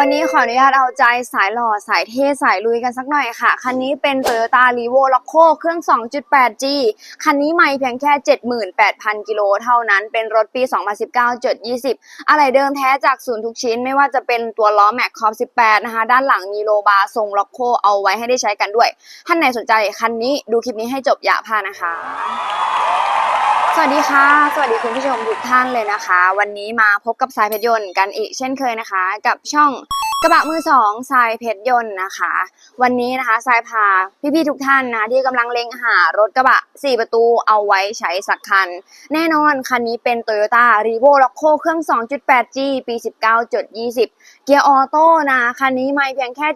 วันนี้ขออนุญาตเอาใจสายหล่อสายเท่สายลุยกันสักหน่อยค่ะ คันนี้เป็น Toyota r e v o l o c o เครื่อง 2.8G คันนี้ไม่เพียงแค่ 78,000 กิโลเท่านั้น เป็นรถปี 2019จด20 อะไรเดิมแท้จากศูนย์ทุกชิ้น ไม่ว่าจะเป็นตัวล้อแม็กคอป18 นะคะ ด้านหลังมีโลบาร์ทรงล็อกโคเอาไว้ให้ได้ใช้กันด้วย ท่านไหนสนใจคันนี้ดูคลิปนี้ให้จบอย่าพลาดนะคะ สวัสดีค่ะ สวัสดีคุณผู้ชมทุกท่านเลยนะคะ วันนี้มาพบกับสายเพชรยนต์กันอีกเช่นเคยนะคะ กับช่อง กระบะมือสองสายเพชรยนต์นะคะ วันนี้นะคะสายพาพี่ๆทุกท่านนะที่กำลังเล็งหารถกระบะ 4 ประตูเอาไว้ใช้สักคัน แน่นอนคันนี้เป็น Toyota r e v o l o c o เครื่อง 2.8G ปี 19.20 เกียร์ออโต้นะคันนี้ไม่เพียงแค่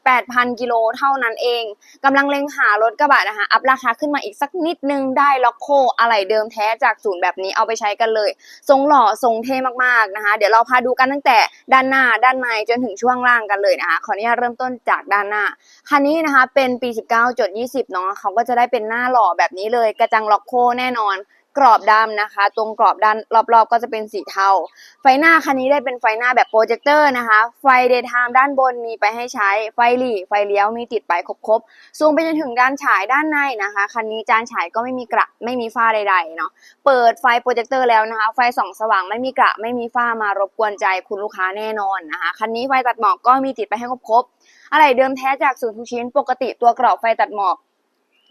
78,000 กิโลเท่านั้นเองกำลังเล็งหารถกระบะนะคะ อัพราคาขึ้นมาอีกสักนิดนึงได้ล็อกโคอะไหล่เดิมแท้จากศูนย์แบบนี้เอาไปใช้กันเลย ทรงหล่อทรงเท่มากๆนะคะ เดี๋ยวเราพาดูกันตั้งแต่ด้านหน้าด้านในจนถึงช่วงล่างกันเลยนะคะขออนุญาตเริ่มต้นจากด้านหน้า คันนี้นะคะเป็นปี 19.20เนาะเขาก็จะได้เป็นหน้าหล่อแบบนี้เลย กระจังล็อกโคแน่นอน กรอบดำนะคะ ตรงกรอบด้านรอบๆ ก็จะเป็นสีเทา ไฟหน้าคันนี้ได้เป็นไฟหน้าแบบโปรเจคเตอร์นะคะ ไฟเดย์ไทม์ด้านบนมีไปให้ใช้ ไฟหลีไฟเลี้ยวมีติดไปครบๆ ซูมไปจนถึงด้านฉายด้านในนะคะ คันนี้จานฉายก็ไม่มีกระไม่มีฝ้าใดๆเนาะ เปิดไฟโปรเจคเตอร์แล้วนะคะ ไฟส่องสว่างไม่มีกระไม่มีฝ้ามารบกวนใจคุณลูกค้าแน่นอนนะคะ คันนี้ไฟตัดหมอกก็มีติดไปให้ครบๆ อะไรเดิมแท้จากศูนย์ทุกชิ้น ปกติตัวกรอบไฟตัดหมอก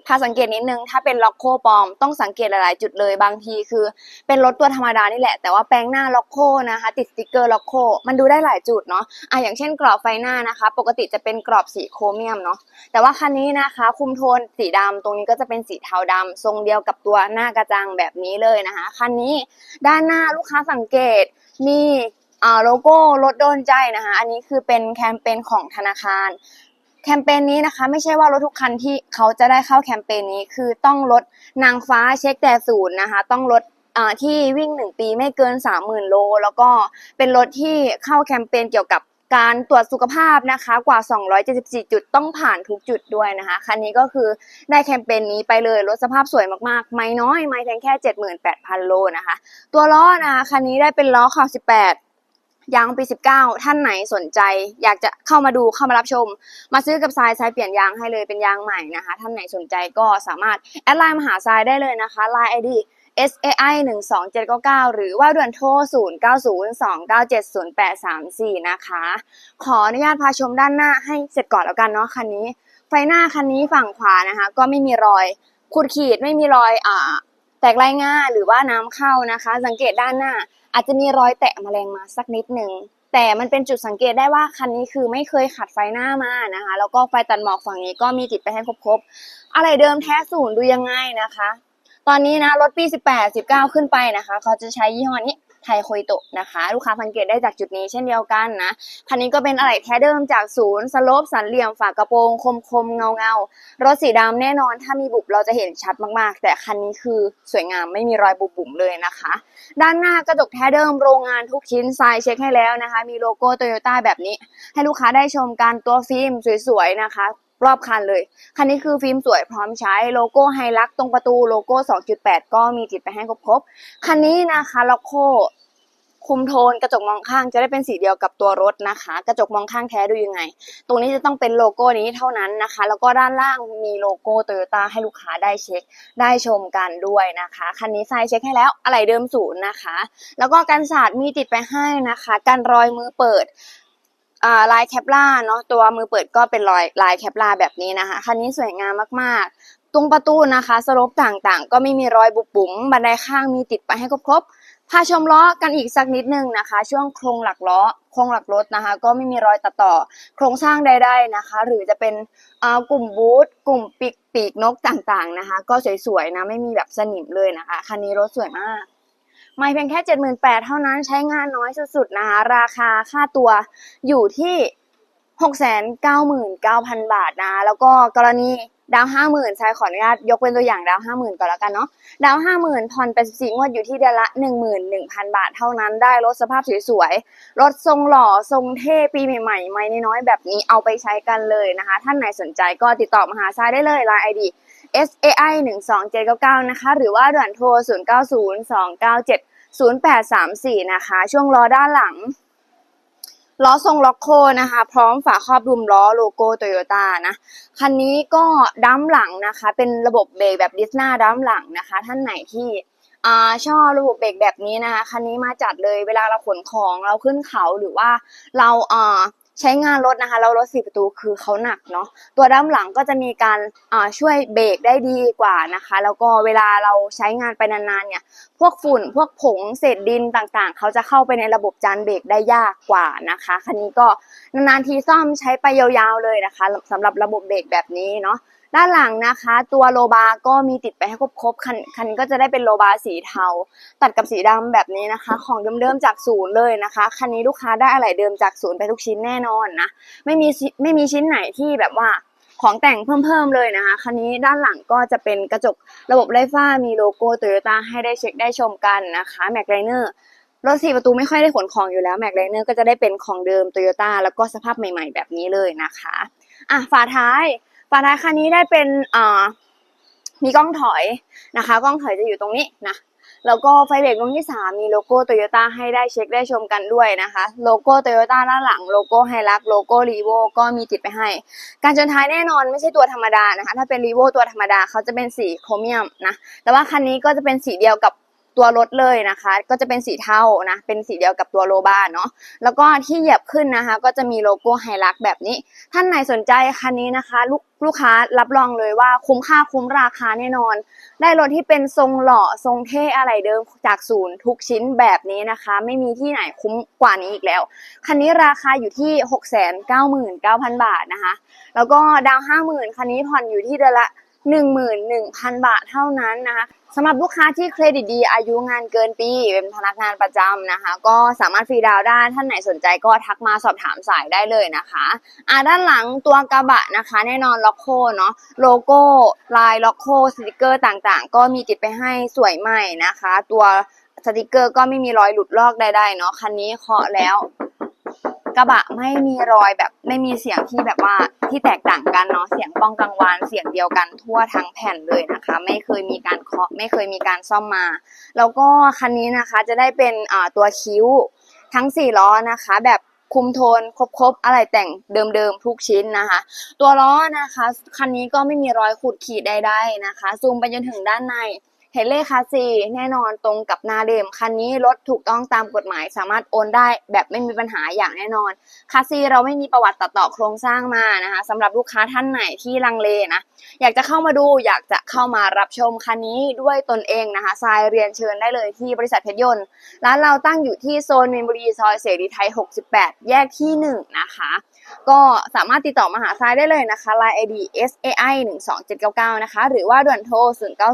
ถ้าสังเกตนิดนึงถ้าเป็นล็อกโคปลอมต้องสังเกตหลายๆ จุดเลยบางทีคือ เป็นรถตัวธรรมดานี่แหละ แต่ว่าแปลงหน้าล็อกโคนะคะ ติดสติกเกอร์ล็อกโคมันดูได้หลายจุดเนาะอะอย่างเช่นกรอบไฟหน้านะคะ ปกติจะเป็นกรอบสีโครเมียมเนาะแต่ว่าคันนี้นะคะ คุมโทนสีดำตรงนี้ก็จะเป็นสีเทาดำทรงเดียวกับตัวหน้ากระจังแบบนี้เลยนะคะคันนี้ด้านหน้าลูกค้าสังเกตมีอ่าโลโก้รถโดนใจนะคะ อันนี้คือเป็นแคมเปญของธนาคาร แคมเปญนี้นะคะ ไม่ใช่ว่ารถทุกคันที่เขาจะได้เข้าแคมเปญนี้ คือต้องลดนางฟ้าเช็คแต่ศูนย์นะคะ ต้องลดที่วิ่ง1ปีไม่เกิน 30,000 โล แล้วก็เป็นรถที่เข้าแคมเปญเกี่ยวกับการตรวจสุขภาพนะคะกว่า 274 จุดต้องผ่านทุกจุดด้วยนะคะ คันนี้ก็คือได้แคมเปญนี้ไปเลยรถสภาพสวยมากๆ ไม่น้อย ไม่เพียงแค่ 78,000 โลนะคะ ตัวล้อนะคะคันนี้ได้เป็นล้อขอบ18 ยางปี 19 ท่านไหนสนใจ อยากจะเข้ามาดูเข้ามารับชม มาซื้อกับทรายทรายเปลี่ยนยางให้เลยเป็นยางใหม่นะคะ ท่านไหนสนใจก็สามารถแอดไลน์มาหาทรายได้เลยนะคะ Line ID SAI 1 2 7 9 9 หรือว่าด่วนโทร 0 9 0 2 9 7 0 8 3 4 นะคะ ขออนุญาตพาชมด้านหน้าให้เสร็จก่อนแล้วกันเนาะคันนี้ ไฟหน้าคันนี้ฝั่งขวานะคะ ก็ไม่มีรอยขูดขีดไม่มีรอยอ่า แตกลายง่ายหรือว่าน้ำเข้านะคะ สังเกตด้านหน้า อาจจะมีรอยแตะแมลงมาสักนิดหนึ่งแต่มันเป็นจุดสังเกตได้ว่าคันนี้คือไม่เคยขัดไฟหน้ามานะคะ แล้วก็ไฟตัดหมอกฝั่งนี้ก็มีติดไปให้ครบๆอะไรเดิมแท้ศูนย์ดูยังไงนะคะ ตอนนี้นะรถปี 18 19 ขึ้นไปนะคะ เขาจะใช้ยี่ห้อนี้ ไทโคยโตะนะคะ ลูกค้าสังเกตได้จากจุดนี้เช่นเดียวกันนะคันนี้ก็เป็นอะไหล่แท้เดิมจากศูนย์สโลปสันเหลี่ยมฝากระโปรงคมคมเงาเงารถสีดำแน่นอน ถ้ามีบุบเราจะเห็นชัดมากๆ แต่คันนี้คือสวยงามไม่มีรอยบุบบุ๋มเลยนะคะ ด้านหน้ากระจกแท้เดิมโรงงานทุกชิ้นทรายเช็คให้แล้วนะคะ มีโลโก้โตโยต้าแบบนี้ ให้ลูกค้าได้ชมการตัวฟิล์มสวยๆนะคะ รอบคันเลย คันนี้คือฟิล์มสวยพร้อมใช้โลโก้ไฮลักตรงประตูโลโก้ 2.8 ก็มีติดไปให้ครบๆ คันนี้นะคะล็อกโคคุมโทนกระจกมองข้างจะได้เป็นสีเดียวกับตัวรถนะคะ กระจกมองข้างแท้ดูยังไง ตรงนี้จะต้องเป็นโลโก้นี้เท่านั้นนะคะ แล้วก็ด้านล่างมีโลโก้โตโยต้าให้ลูกค้าได้เช็ค ได้ชมกันด้วยนะคะ คันนี้ทรายเช็คให้แล้วอะไหล่เดิมศูนย์นะคะ แล้วก็กันศาสตร์มีติดไปให้นะคะ กันรอยมือเปิด ลายแคปล่าเนาะตัวมือเปิดก็เป็นรอยลายแคปล่าแบบนี้นะคะคันนี้สวยงามมากๆ ตรงประตูนะคะสโลปต่างๆ ก็ไม่มีรอยบุบบุ๋มบันไดข้างมีติดไปให้ครบๆพาชมล้อกันอีกสักนิดนึงนะคะ ช่วงโครงหลักล้อโครงหลักรถนะคะ ก็ไม่มีรอยตัดต่อ โครงสร้างใดๆนะคะ หรือจะเป็นกลุ่มบูทกลุ่มปีกปีกนกต่างๆนะคะ ก็สวยๆนะไม่มีแบบสนิมเลยนะคะคันนี้รถสวยมาก ไม่เพียงแค่ 78,000เท่านั้นใช้งานน้อยสุดๆนะคะราคาค่าตัวอยู่ที่ 699,000 บาทนะแล้วก็กรณีดาว50,000ใช้ขออนุญาตยกเป็นตัวอย่างดาว50,000ก่อนแล้วกันเนาะดาว50,000ผ่อน84งวดอยู่ที่เดือนละ11,000บาทเท่านั้นได้รถสภาพสวยๆรถทรงหล่อทรงเท่ปีใหม่ๆไม่น้อยๆแบบนี้เอาไปใช้กันเลยนะคะ ท่านไหนสนใจก็ติดต่อมาหาทรายได้เลย Line ID SAI 1 2 7 9 9 นะคะ หรือว่าด่วนโทร 0 9 0 2 9 7 0 8 3 4 นะคะ ช่วงล้อด้านหลัง ล้อทรงล็อกโคนะคะ พร้อมฝาครอบคลุมล้อโลโก้โตโยต้านะ คันนี้ก็ดั้มหลังนะคะ เป็นระบบเบรกแบบดิสนาดั้มหลังนะคะ ท่านไหนที่อชอบระบบเบรกแบบนี้นะคะ คันนี้มาจัดเลยเวลาเราขนของเราขึ้นเขาหรือว่าเราอ่า ใช้งานรถนะคะแล้วรถสี่ประตูคือเขาหนักเนาะตัวด้านหลังก็จะมีการอ่าช่วยเบรกได้ดีกว่านะคะ แล้วก็เวลาเราใช้งานไปนานๆเนี่ยพวกฝุ่นพวกผงเศษดินต่างๆ เขาจะเข้าไปในระบบจานเบรกได้ยากกว่านะคะคันนี้ก็นานๆทีซ่อมใช้ไปยาวๆเลยนะคะสำหรับระบบเบรกแบบนี้เนาะ ด้านหลังนะคะ ตัวโลบาก็มีติดไปให้ครบๆคันคันก็จะได้เป็นโลบาสีเทา ตัดกับสีดำแบบนี้นะคะ ของเดิมๆจากศูนย์เลยนะคะ คันนี้ลูกค้าได้อะไรเดิมจากศูนย์ไปทุกชิ้นแน่นอนนะไม่มีไม่มีชิ้นไหนที่แบบว่าของแต่งเพิ่มๆเลยนะคะ คันนี้ด้านหลังก็จะเป็นกระจกระบบไร้ฝ้ามีโลโก้โตโยต้าให้ได้เช็คได้ชมกันนะคะแม็กไลเนอร์รถสี่ประตูไม่ค่อยได้ขนของอยู่แล้วแม็กไลเนอร์ก็จะได้เป็นของเดิมโตโยต้าแล้วก็สภาพใหม่ ๆ แบบนี้เลยนะคะอะฝาท้าย ฝาท้ายคันนี้ได้เป็นมีกล้องถอยนะคะ กล้องถอยจะอยู่ตรงนี้นะแล้วก็ไฟเบรกดวงที่3มีโลโก้โตโยต้าให้ได้เช็คได้ชมกันด้วยนะคะ โลโก้โตโยต้าด้านหลัง โลโก้ไฮรักโลโก้รีโวก็มีติดไปให้ การจนท้ายแน่นอนไม่ใช่ตัวธรรมดานะคะ ถ้าเป็นรีโวตัวธรรมดาเขาจะเป็นสีโครเมียมนะ แต่ว่าคันนี้ก็จะเป็นสีเดียวกับ ตัวรถเลยนะคะ ก็จะเป็นสีเทานะเป็นสีเดียวกับตัวโลบาเนาะแล้วก็ที่เหยียบขึ้นนะคะ ก็จะมีโลโก้ไฮรักแบบนี้ ท่านไหนสนใจคันนี้นะคะลูกลูกค้ารับรองเลยว่าคุ้มค่าคุ้มราคาแน่นอน ได้รถที่เป็นทรงหล่อทรงเท่อะไรเดิมจากศูนย์ทุกชิ้นแบบนี้นะคะ ไม่มีที่ไหนคุ้มกว่านี้อีกแล้ว คันนี้ราคาอยู่ที่ 699,000 บาทนะคะ แล้วก็ดาว 50,000 คันนี้ผ่อนอยู่ที่เดือนละ 11,000 บาทเท่านั้นนะคะสำหรับลูกค้าที่เครดิตดีอายุงานเกินปี เป็นพนักงานประจำนะคะ ก็สามารถฟรีดาวน์ได้ท่านไหนสนใจก็ทักมาสอบถามสายได้เลยนะคะอ่าด้านหลังตัวกระบะนะคะ แน่นอนล็อกโคเนาะโลโก้ลายล็อกโคสติกเกอร์ต่างๆ ก็มีติดไปให้สวยใหม่นะคะ ตัวสติกเกอร์ก็ไม่มีรอยหลุดลอกใดๆเนาะคันนี้เคาะแล้ว กระบะไม่มีรอยแบบไม่มีเสียงที่แบบว่าที่แตกต่างกันเนาะเสียงป้องกังวานเสียงเดียวกันทั่วทั้งแผ่นเลยนะคะ ไม่เคยมีการเคาะไม่เคยมีการซ่อมมา แล้วก็คันนี้นะคะจะได้เป็นตัวคิ้วทั้งสี่ล้อนะคะแบบคุมโทนครบๆ อะไรแต่งเดิมๆ ทุกชิ้นนะคะ ตัวล้อนะคะ คันนี้ก็ไม่มีรอยขูดขีดใดๆนะคะ ซูมไปจนถึงด้านใน เฮเลคาซีแน่นอนตรงกับหนาเดมคันนี้รถถูกต้องตามกฎหมายสามารถโอนได้แบบไม่มีปัญหาอย่างแน่นอนคาซีเราไม่มีประวัติตัดต่อโครงสร้างมานะคะสำหรับลูกค้าท่านไหนที่ลังเลนะอยากจะเข้ามาดูอยากจะเข้ามารับชมคันนี้ด้วยตนเองนะคะทรายเรียนเชิญได้เลยที่บริษัทเพชรยนต์ร้านเราตั้งอยู่ที่โซนมินบุรีซอยเสรีไทย 68 แยกที่ 1 นะคะ ก็สามารถติดต่อมาหาทรายได้เลยนะคะ Line ID SAI 12799 นะคะ หรือว่าด่วนโทร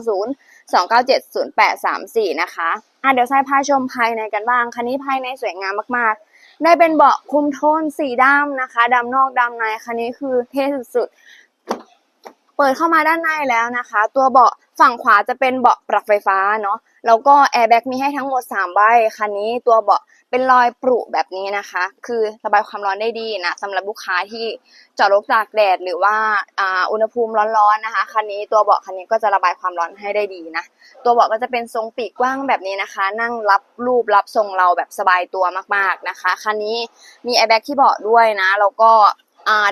090 2970834 นะคะอะเดี๋ยวทรายพาชมภายในกันบ้าง คันนี้ภายในสวยงามมากๆ ได้เป็นเบาะคุมโทนสีดำนะคะดำนอกดำในคันนี้คือเท่สุดๆ เปิดเข้ามาด้านในแล้วนะคะ ตัวเบาะฝั่งขวาจะเป็นเบาะปรับไฟฟ้าเนาะ แล้วก็แอร์แบ็กมีให้ทั้งหมด 3 ใบ คันนี้ตัวเบาะเป็นรอยปรุแบบนี้นะคะ คือระบายความร้อนได้ดีนะสำหรับลูกค้าที่จอดรถตากแดดหรือว่าอ่าอุณหภูมิร้อนๆนะคะ คันนี้ตัวเบาะคันนี้ก็จะระบายความร้อนให้ได้ดีนะ ตัวเบาะก็จะเป็นทรงปีกกว้างแบบนี้นะคะ นั่งรับรูปรับทรงเราแบบสบายตัวมากๆนะคะ คันนี้มีแอร์แบ็กที่เบาะด้วยนะ แล้วก็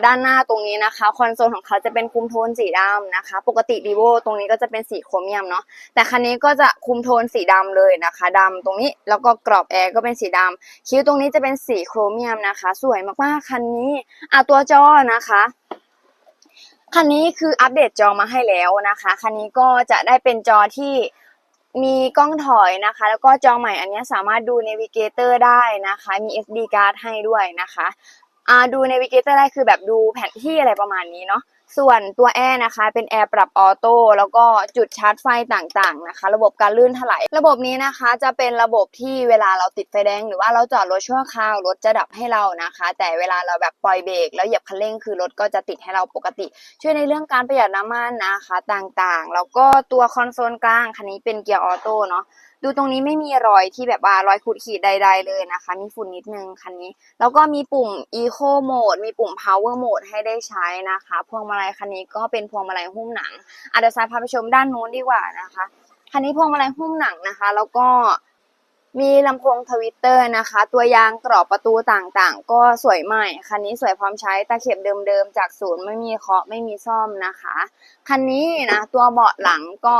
ด้านหน้าตรงนี้นะคะคอนโซลของเขาจะเป็นคุมโทนสีดำนะคะ ปกติดีโวตรงนี้ก็จะเป็นสีโครเมียมเนาะแต่คันนี้ก็จะคุมโทนสีดำเลยนะคะดำตรงนี้แล้วก็กรอบแอร์ก็เป็นสีดำคิ้วตรงนี้จะเป็นสีโครเมียมนะคะ สวยมากๆคันนี้อะตัวจอนะคะคันนี้คืออัปเดตจอมาให้แล้วนะคะ คันนี้ก็จะได้เป็นจอที่มีกล้องถอยนะคะ แล้วก็จอใหม่อันนี้สามารถดู Navigator ได้นะคะ มี SD card ให้ด้วยนะคะ อ่าดู Navigator ได้คือแบบดูแผนที่อะไรประมาณนี้เนาะส่วนตัวแอร์นะคะ เป็นแอร์ปรับออโต้แล้วก็จุดชาร์จไฟต่างๆนะคะ ระบบการลื่นถลายระบบนี้นะคะ จะเป็นระบบที่เวลาเราติดไฟแดง หรือว่าเราจอดรถชั่วคราวรถจะดับให้เรานะคะ แต่เวลาเราแบบปล่อยเบรกแล้วเหยียบคันเร่งคือรถก็จะติดให้เราปกติ ช่วยในเรื่องการประหยัดน้ำมันนะคะต่างๆ แล้วก็ตัวคอนโซลกลางคันนี้เป็นเกียร์ออโต้เนาะ ดูตรงนี้ไม่มีรอยที่แบบว่ารอยขูดขีดใด ๆ เลยนะคะ มีฝุ่นนิดนึงคันนี้ แล้วก็มีปุ่ม Eco Mode มีปุ่ม Power Mode ให้ได้ใช้นะคะ พวงมาลัยคันนี้ก็เป็นพวงมาลัยหุ้มหนังอาจจะซายพาไปชมด้านนู้นดีกว่านะคะ คันนี้พวงมาลัยหุ้มหนังนะคะ แล้วก็มีลำโพงทวิตเตอร์นะคะ ตัวยางกรอบประตูต่างๆ ก็สวยใหม่ คันนี้สวยพร้อมใช้ตะเข็บเดิมๆ จากศูนย์ไม่มีเคาะไม่มีซ่อมนะคะ คันนี้นะตัวเบาะหลังก็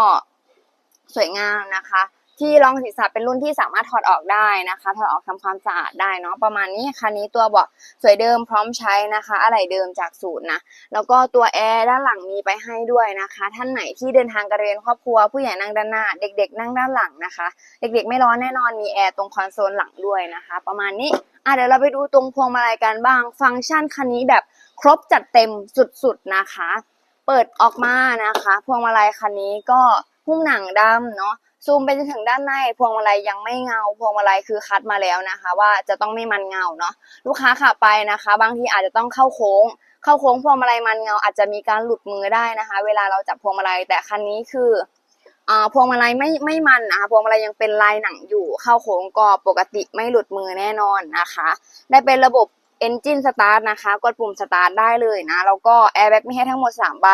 สวยงามนะคะ ที่รองศีรษะเป็นรุ่นที่สามารถถอดออกได้นะคะ ถอดออกทำความสะอาดได้เนาะประมาณนี้คันนี้ตัวเบาะสวยเดิมพร้อมใช้นะคะ อะไหล่เดิมจากศูนย์นะแล้วก็ตัวแอร์ด้านหลังมีไปให้ด้วยนะคะ ท่านไหนที่เดินทางกระเรียนครอบครัวผู้ใหญ่นั่งด้านหน้า เด็ก ๆ นั่งด้านหลังนะคะ เด็ก ๆ ไม่ร้อนแน่นอนมีแอร์ตรงคอนโซลหลังด้วยนะคะ ประมาณนี้อะเดี๋ยวเราไปดูตรงพวงมาลัยกันบ้าง ฟังก์ชันคันนี้แบบครบจัดเต็มสุดๆนะคะ เปิดออกมานะคะ พวงมาลัยคันนี้ก็หุ้มหนังดำเนาะ ซูมไปจนถึงด้านในพวงมาลัยยังไม่เงา พวงมาลัยคือคัดมาแล้วนะคะ ว่าจะต้องไม่มันเงาเนาะลูกค้าขับไปนะคะ บางทีอาจจะต้องเข้าโค้ง เข้าโค้งพวงมาลัยมันเงาอาจจะมีการหลุดมือได้นะคะ เวลาเราจับพวงมาลัยแต่คันนี้คืออ่าพวงมาลัยไม่ไม่มันนะคะพวงมาลัยยังเป็นลายหนังอยู่ เข้าโค้งก็ปกติไม่หลุดมือแน่นอนนะคะ ได้เป็นระบบ Engine Start นะคะ กดปุ่ม Start ได้เลยนะ แล้วก็ Airbag มีให้ทั้งหมด 3 ใบ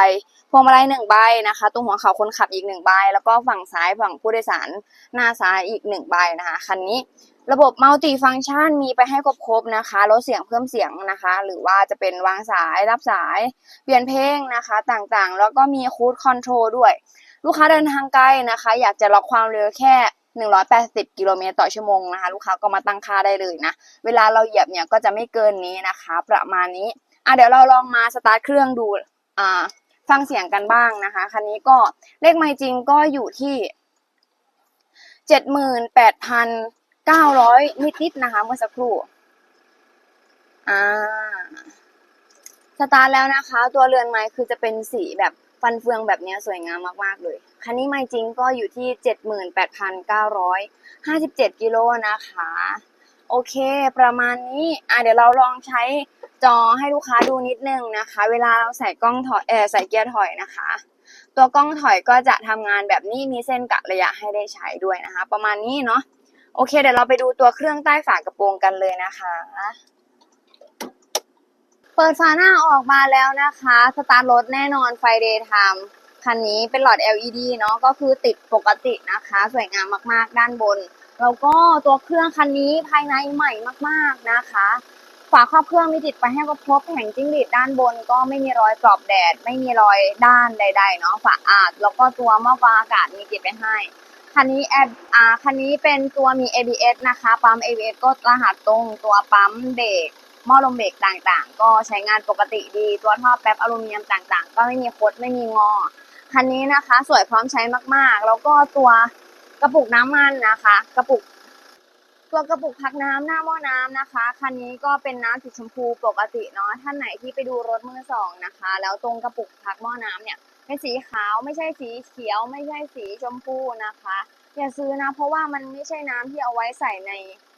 พวงมาลัย1ใบนะคะ ตรงหัวเข่าคนขับอีก 1 ใบ แล้วก็ฝั่งซ้ายฝั่งผู้โดยสารหน้าซ้ายอีก 1 ใบนะคะ คันนี้ระบบมัลติฟัง c t ชันมีไปให้ครบๆนะคะลดเสียงเพิ่มเสียงนะคะ หรือว่าจะเป็นวางสายรับสาย เปลี่ยนเพลงนะคะต่างๆ แล้วก็มีคูดคอนโทรลด้วย ลูกค้าเดินทางไกลนะคะ อยากจะล็อกความเร็วแค่ 180 กิโลเมตรต่อชั่วโมงนะคะ ลูกค้าก็มาตั้งค่าได้เลยนะ เวลาเราเหยียบเนี่ยก็จะไม่เกินนี้นะคะ ประมาณนี้อะเดี๋ยวเราลองมาสตาร์ทเครื่องดูอ่าฟังเสียงกันบ้างนะคะ คันนี้ก็เลขไม่จริงก็อยู่ที่ 78,900 นิดๆนะคะ เมื่อสักครู่อ่าสตาร์ทแล้วนะคะ ตัวเรือนไม้คือจะเป็นสีแบบฟันเฟืองแบบนี้สวยงามมากๆเลย คันนี้ไม่จริงก็อยู่ที่ 78,957 กิโลนะคะ โอเค ประมาณนี้ อะเดี๋ยวเราลองใช้จอให้ลูกค้าดูนิดนึงนะคะ เวลาเราใส่กล้องถอยเออใส่เกียร์ถอยนะคะ ตัวกล้องถอยก็จะทำงานแบบนี้มีเส้นกะระยะให้ได้ใช้ด้วยนะคะ ประมาณนี้เนาะโอเค เดี๋ยวเราไปดูตัวเครื่องใต้ฝากระโปรงกันเลยนะคะ เปิดฝาหน้าออกมาแล้วนะคะ สตาร์ทรถแน่นอนไฟเดย์ไทม์ คันนี้เป็นหลอด LED เนาะก็คือติดปกตินะคะ สวยงามมากๆ ด้านบน แล้วก็ตัวเครื่องคันนี้ภายในใหม่มากๆนะคะฝาครอบเครื่องมีติดไปให้ครบแผงจิ้งหรีดด้านบน ก็ไม่มีรอยกรอบแดด ไม่มีรอยด้านใด ๆ เนาะฝาอาด แล้วก็ตัวหม้อกรองอากาศมีติดไปให้คันนี้แอบอ่าคันนี้เป็นตัวมี ABS นะคะปั๊ม ABS ก็รหัสตรงตัวปั๊มเบรกหม้อลมเบรกต่างๆ ก็ใช้งานปกติดีตัวท่อแป๊บอลูมิเนียมต่างๆ ก็ไม่มีคดไม่มีงอ คันนี้นะคะ สวยพร้อมใช้มากๆ แล้วก็ตัวกระปุกน้ำมันนะคะ กระปุก ตัวกระปุกพักน้ำหน้าหม้อน้ำนะคะ คันนี้ก็เป็นน้ำสีชมพูปกติเนาะท่านไหนที่ไปดูรถมือสองนะคะ แล้วตรงกระปุกพักหม้อน้ำเนี่ยเป็นสีขาวไม่ใช่สีเขียว ไม่ใช่สีชมพูนะคะอย่าซื้อนะเพราะว่ามันไม่ใช่น้ำที่เอาไว้ใส่ใน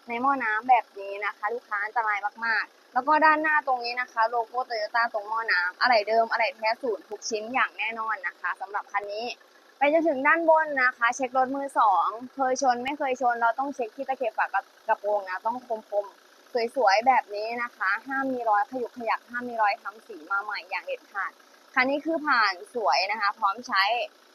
ในหม้อน้ำแบบนี้นะคะ ลูกค้าอันตรายมากๆ แล้วก็ด้านหน้าตรงนี้นะคะ โลโก้โตโยต้าตรงหม้อน้ำอะไรเดิมอะไรแท้ศูนย์ทุกชิ้นอย่างแน่นอนนะคะสำหรับคันนี้ ไปจนถึงด้านบนนะคะ เช็ครถมือสองเคยชนไม่เคยชน เราต้องเช็คที่ตะเข็บฝากกระโปรงนะต้องคมๆสวยๆแบบนี้นะคะ ห้ามมีรอยขยุกขยักห้ามมีรอยทำสีมาใหม่อย่างเด็ดขาดคันนี้คือผ่านสวยนะคะ พร้อมใช้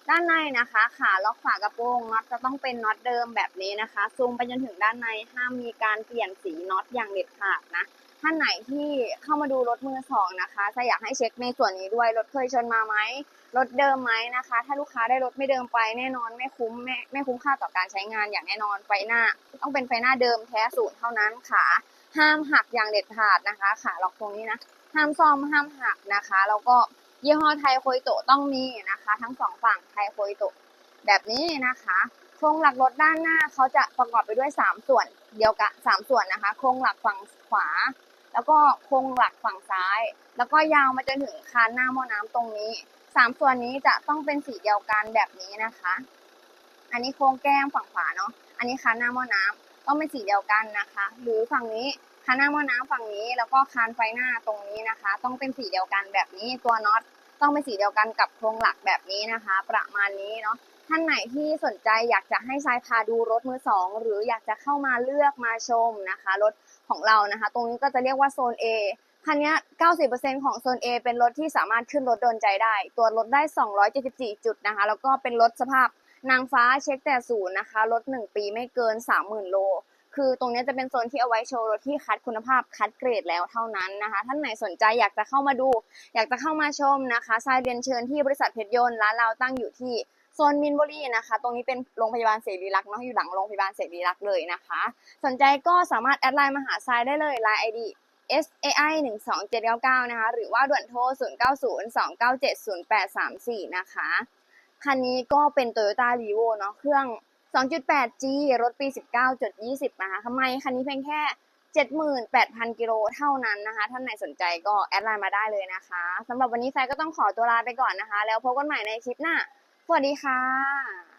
ด้านในนะคะขาล็อกฝากระโปรงน็อตจะต้องเป็นน็อตเดิมแบบนี้นะคะซูมไปจนถึงด้านในห้ามมีการเปลี่ยนสีน็อตอย่างเด็ดขาดนะ ท่านไหนที่เข้ามาดูรถมือสองนะคะจะอยากให้เช็คในส่วนนี้ด้วยรถเคยชนมาไหมรถเดิมไหมนะคะ ถ้าลูกค้าได้รถไม่เดิมไปแน่นอนไม่คุ้มไม่ไม่คุ้มค่าต่อการใช้งานอย่างแน่นอนไฟหน้า ต้องเป็นไฟหน้าเดิมแท้ศูนย์เท่านั้นขาห้ามหักอย่างเด็ดขาดนะคะ ขาล็อกตรงนี้นะห้ามซ่อมห้ามหักนะคะแล้วก็ยี่ห้อไทยโคยโตต้องมีนะคะ ทั้งสองฝั่งไทยโคยโตแบบนี้นะคะโครงหลักรถด้านหน้าเขาจะประกอบไปด้วยสามส่วนเดียวกันสามส่วนนะคะ โครงหลักฝั่งขวา แล้วก็โครงหลักฝั่งซ้าย แล้วก็ยาวมาจนถึงคานหน้าหม้อน้ำตรงนี้สามส่วนนี้จะต้องเป็นสีเดียวกันแบบนี้นะคะ อันนี้โครงแก้มฝั่งขวาเนาะ อันนี้คานหน้าหม้อน้ำต้องเป็นสีเดียวกันนะคะ หรือฝั่งนี้คานหน้าหม้อน้ำฝั่งนี้ แล้วก็คานไฟหน้าตรงนี้นะคะ ต้องเป็นสีเดียวกันแบบนี้ตัวน็อตต้องเป็นสีเดียวกันกับโครงหลักแบบนี้นะคะ ประมาณนี้เนาะ ท่านไหนที่สนใจอยากจะให้ทรายพาดูรถมือสองหรืออยากจะเข้ามาเลือกมาชมนะคะ รถของเรานะคะ ตรงนี้ก็จะเรียกว่าโซน A คันนี้ 90%ของโซน A เป็นรถที่สามารถขึ้นรถโดนใจได้ ตัวรถได้ 274 จุดนะคะ แล้วก็เป็นรถสภาพนางฟ้าเช็คแต่ศูนย์นะคะ รถหนึ่งปีไม่เกิน 30,000 โล คือตรงนี้จะเป็นโซนที่เอาไว้โชว์รถที่คัดคุณภาพคัดเกรดแล้วเท่านั้นนะคะ ท่านไหนสนใจอยากจะเข้ามาดู อยากจะเข้ามาชมนะคะทรายเรียนเชิญที่บริษัทเพชรยนต์ร้านเราตั้งอยู่ที่ โซนมินบุรีนะคะ ตรงนี้เป็นโรงพยาบาลเสรีรักษ์เนาะอยู่หลังโรงพยาบาลเสรีรักษ์เลยนะคะ สนใจก็สามารถแอดไลน์มาหาทรายได้เลย Line ID SAI 1 2 7 9 9 นะคะ หรือว่าด่วนโทร 0 9 0 2 9 7 0 8 3 4 นะคะ คันนี้ก็เป็น Toyota r e v o เนาะ เครื่อง 2.8G รถปี 19.20 นะคะทำไมคันนี้เพียงแค่ 78,000 กิโลเท่านั้นนะคะ ท่านไหนสนใจก็แอดไลน์มาได้เลยนะคะ สำหรับวันนี้ทรายก็ต้องขอตัวลาไปก่อนนะคะ แล้วพบกันใหม่ในคลิปหน้า สวัสดีค่ะ